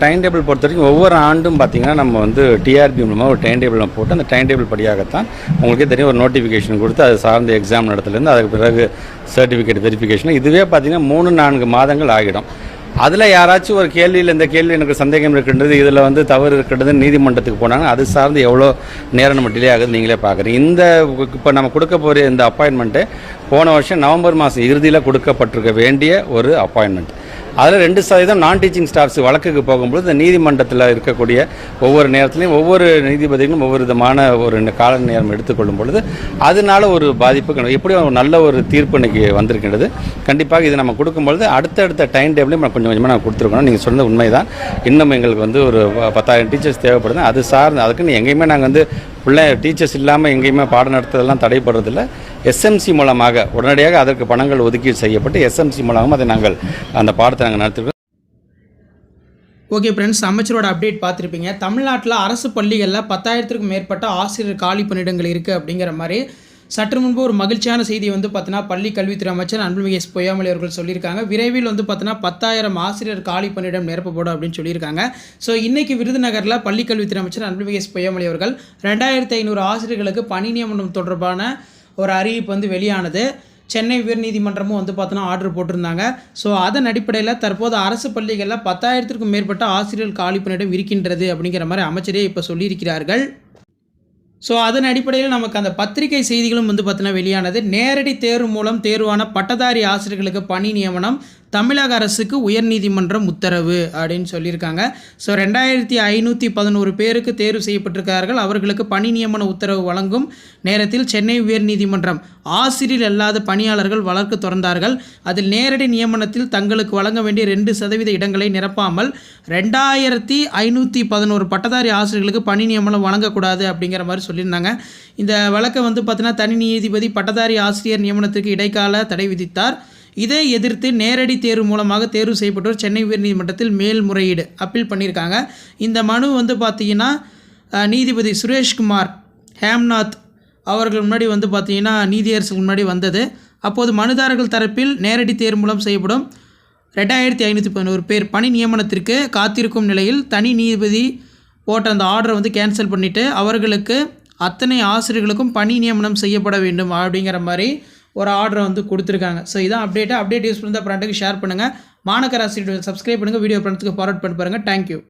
Time table பொறுத்த வரைக்கும் ஒவ்வொரு ஆண்டும் பார்த்தீங்கன்னா நம்ம வந்து டிஆர்பி மூலமாக ஒரு டைம் டேபிள் போட்டு அந்த டைம் டேபிள் படியாகத்தான் உங்களுக்கே தெரியும் ஒரு நோட்டிஃபிகேஷன் கொடுத்து அது சார்ந்த எக்ஸாம் நடத்துலேருந்து அதுக்கு பிறகு சர்டிஃபிகேட் வெரிஃபிகேஷன் இதுவே பார்த்தீங்கன்னா மூணு நான்கு மாதங்கள் ஆகிடும். அதில் யாராச்சும் ஒரு கேள்வியில் இந்த கேள்வி எனக்கு சந்தேகம் இருக்கின்றது இதில் வந்து தவறு இருக்கின்றது நீதிமன்றத்துக்கு போனாங்கன்னா அது சார்ந்து எவ்வளோ நேரம் நம்ம டிலே ஆகுது நீங்களே பார்க்குறீங்க இந்த இப்போ நம்ம கொடுக்க போகிற இந்த அப்பாயின்மெண்ட்டு போன வருஷம் நவம்பர் மாதம் இறுதியில் கொடுக்கப்பட்டிருக்க வேண்டிய ஒரு அப்பாயின்மெண்ட் அதில் ரெண்டு சதவீதம் நான் டீச்சிங் ஸ்டாஃப்ஸ் வழக்குக்கு போகும்போது இந்த நீதிமன்றத்தில் இருக்கக்கூடிய ஒவ்வொரு நேரத்துலையும் ஒவ்வொரு நீதிபதிகளும் ஒவ்வொரு விதமான ஒரு கால நேரம் எடுத்துக்கொள்ளும் பொழுது அதனால ஒரு பாதிப்பு எப்படி ஒரு நல்ல ஒரு தீர்ப்பு இன்னைக்கு வந்திருக்கின்றது. கண்டிப்பாக இது நம்ம கொடுக்கும்பொழுது அடுத்தடுத்த டைம் டேபிளையும் கொஞ்சம் கொஞ்சமாக நான் கொடுத்துருக்கணும். நீங்கள் சொன்ன உண்மைதான். இன்னும் எங்களுக்கு வந்து ஒரு பத்தாயிரம் டீச்சர்ஸ் தேவைப்படுது அது சார்ந்து அதுக்குன்னு எங்கேயுமே நாங்கள் வந்து உள்ள டீச்சர்ஸ் இல்லாமல் எங்கேயுமே பாடம் நடத்துறதெல்லாம் தடைப்படுறதில்ல எஸ்எம்சி மூலமாக உடனடியாக அதற்கு பணங்கள் ஒதுக்கீடு செய்யப்பட்டு எஸ்எம்சி மூலமாக அதை நாங்கள் அந்த பாடத்தை நாங்கள் நடத்திருக்கோம். ஓகே ஃப்ரெண்ட்ஸ் அமைச்சரோட அப்டேட் பார்த்துருப்பீங்க. தமிழ்நாட்டில் அரசு பள்ளிகளில் பத்தாயிரத்திற்கும் மேற்பட்ட ஆசிரியர் காலி பணியிடங்கள் இருக்குது அப்படிங்கிற மாதிரி சற்று முன்பு ஒரு மகிழ்ச்சியான செய்தி வந்து பார்த்தீங்கன்னா பள்ளி கல்வித்துறை அமைச்சர் அன்புமிகு எஸ் பொய்யாமொழி அவர்கள் சொல்லியிருக்காங்க. விரைவில் வந்து பார்த்தீங்கன்னா பத்தாயிரம் ஆசிரியர் காலி பணியிடம் நிரப்பப்படும் அப்படின்னு சொல்லியிருக்காங்க. ஸோ இன்றைக்கி விருதுநகரில் பள்ளி கல்வித்துறை அமைச்சர் அன்புமிகு எஸ் பொய்யாமொழி அவர்கள் ரெண்டாயிரத்தி ஐநூறு ஆசிரியர்களுக்கு பணி நியமனம் தொடர்பான ஒரு அறிவிப்பு வந்து வெளியானது. சென்னை உயர்நீதிமன்றமும் வந்து பார்த்தோன்னா ஆர்டர் போட்டிருந்தாங்க. ஸோ அதன் அடிப்படையில் தற்போது அரசு பள்ளிகளில் பத்தாயிரத்திற்கும் மேற்பட்ட ஆசிரியர் காலி பணியிடம் இருக்கின்றது அப்படிங்கிற மாதிரி அமைச்சரே இப்போ சொல்லியிருக்கிறார்கள். ஸோ அதன் அடிப்படையில் நமக்கு அந்த பத்திரிகை செய்திகளும் வந்து பார்த்தீங்கன்னா வெளியானது. நேரடி தேர்வு மூலம் தேர்வான பட்டதாரி ஆசிரியர்களுக்கு பணி நியமனம் தமிழக அரசுக்கு உயர்நீதிமன்றம் உத்தரவு அப்படின்னு சொல்லியிருக்காங்க. ஸோ ரெண்டாயிரத்தி ஐநூற்றி பதினோரு பேருக்கு தேர்வு செய்யப்பட்டிருக்கிறார்கள். அவர்களுக்கு பணி நியமன உத்தரவு வழங்கும் நேரத்தில் சென்னை உயர்நீதிமன்றம் ஆசிரியர் அல்லாத பணியாளர்கள் வழக்கு தொடர்ந்தார்கள். அதில் நேரடி நியமனத்தில் தங்களுக்கு வழங்க வேண்டிய ரெண்டு சதவீத இடங்களை நிரப்பாமல் ரெண்டாயிரத்தி ஐநூற்றி பதினோரு பட்டதாரி ஆசிரியர்களுக்கு பணி நியமனம் வழங்கக்கூடாது அப்படிங்கிற மாதிரி சொல்லியிருந்தாங்க. இந்த வழக்கை வந்து பார்த்தீங்கன்னா தனி நீதிபதி பட்டதாரி ஆசிரியர் நியமனத்திற்கு இடைக்கால தடை விதித்தார். இதை எதிர்த்து நேரடி தேர்வு மூலமாக தேர்வு செய்யப்பட்டோர் சென்னை உயர்நீதிமன்றத்தில் மேல்முறையீடு அப்பீல் பண்ணியிருக்காங்க. இந்த மனு வந்து பார்த்தீங்கன்னா நீதிபதி சுரேஷ்குமார் ஹேம்நாத் அவர்கள் முன்னாடி வந்து பார்த்தீங்கன்னா நீதியரசுக்கு முன்னாடி வந்தது. அப்போது மனுதாரர்கள் தரப்பில் நேரடி தேர்வு மூலம் செய்யப்படும் ரெண்டாயிரத்தி ஐநூற்றி பதினோரு பேர் பணி நியமனத்திற்கு காத்திருக்கும் நிலையில் தனி நீதிபதி போட்ட அந்த ஆர்டரை வந்து கேன்சல் பண்ணிவிட்டு அவர்களுக்கு அத்தனை ஆசிரியர்களுக்கும் பணி நியமனம் செய்யப்பட வேண்டும் அப்படிங்கிற மாதிரி ஒரு ஆர்டரை வந்து கொடுத்துருக்காங்க. ஸோ இதான் அப்டேட்டு அப்டேட் யூஸ் பண்ணி ஃப்ரெண்டுக்கு ஷேர் பண்ணுங்கள் மாநகராசிரியர் சப்ஸ்கிரைப் பண்ணுங்கள் வீடியோ ஃப்ரெண்ட்ஸுக்கு ஃபார்வர்ட் பண்ணி பாருங்கள் தேங்க்யூ